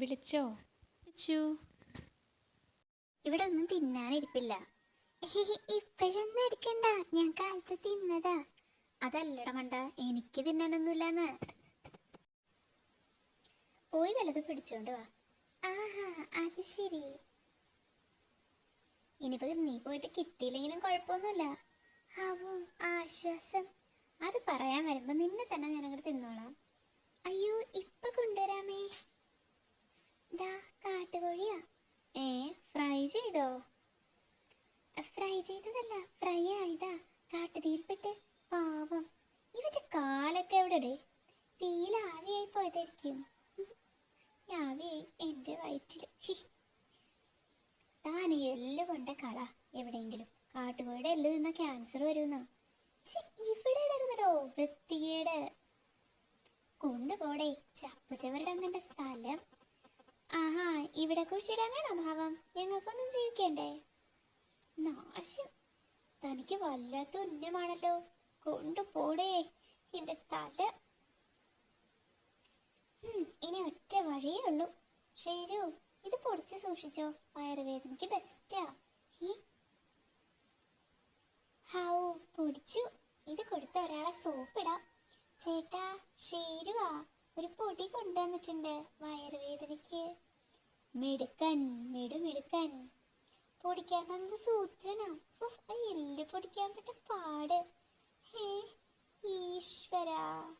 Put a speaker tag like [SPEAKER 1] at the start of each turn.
[SPEAKER 1] വിളിച്ചോ?
[SPEAKER 2] ഇവിടെ ഒന്നും തിന്നാനിരിപ്പില്ല ഇപ്പോഴൊന്നും എടുക്കണ്ട. ഞാൻ കാലത്ത് തിന്നതാ. അതല്ലട മണ്ട എനിക്ക് തിന്നാനൊന്നുമില്ലെന്ന്. പോയി വലത് പിടിച്ചോണ്ട് വാ. ആഹാ അത് ശരി. ഇനിയിപ്പോ നീ പോയിട്ട് കിട്ടിയില്ലെങ്കിലും കുഴപ്പമൊന്നുമില്ല. ആവും ആശ്വാസം. അത് പറയാൻ വരുമ്പോ നിന്നെ തന്നെ ദാ കാട്ടുകോഴിയാ? ഏ ഫ്രൈ ചെയ്തോ? ഫ്രൈ ചെയ്തതല്ല ഫ്രൈ ആയതാ. കാട്ടുതീയിൽപ്പെട്ട് പാവം. ഇവച്ച് കാലൊക്കെ എവിടെ തീയിൽ ആവിയായി പോയതായിരിക്കും. ആവിയായി എന്റെ വയറ്റിൽ താൻ എല്ല് കൊണ്ട കള. എവിടെയെങ്കിലും കാട്ടുകോഴിയുടെ എല്ല് തിന്ന ക്യാൻസർ വരുമെന്നാ ഇവിടെ ഇടരുന്നടോ വൃത്തികേട്. കൊണ്ടുപോടെ ചപ്പുചവരുടെ അങ്ങനത്തെ സ്ഥലം ആഹാ ഇവിടെ കുഴിച്ചിടാനാണോ ഭാവം? ഞങ്ങൾക്കൊന്നും ജീവിക്കണ്ടേ? നാശം. തനിക്ക് വല്ലാത്ത ഉന്നമാണല്ലോ കൊണ്ടുപോടേ എന്റെ തല. ഇനി ഒറ്റ വഴിയേ ഉള്ളൂ. ഷേരു ഇത് പൊടിച്ച് സൂക്ഷിച്ചോ. വയറുവേദനയ്ക്ക് ബെസ്റ്റാ ഹൗ. പൊടിച്ചു. ഇത് കൊടുത്ത ഒരാളെ സോപ്പിടാം ചേട്ടാ ഷേരുവാ ഒരു പൊടി കൊണ്ടുവന്നിട്ടുണ്ട് വയറുവേദനയ്ക്ക്. മിടുക്കൻ മിടുമിടുക്കൻ. പൊടിക്കാൻ തന്നത് സൂത്രനാ. ആ എല്ല് പൊടിക്കാൻ പറ്റ പാട്. ഹേ ഈശ്വരാ.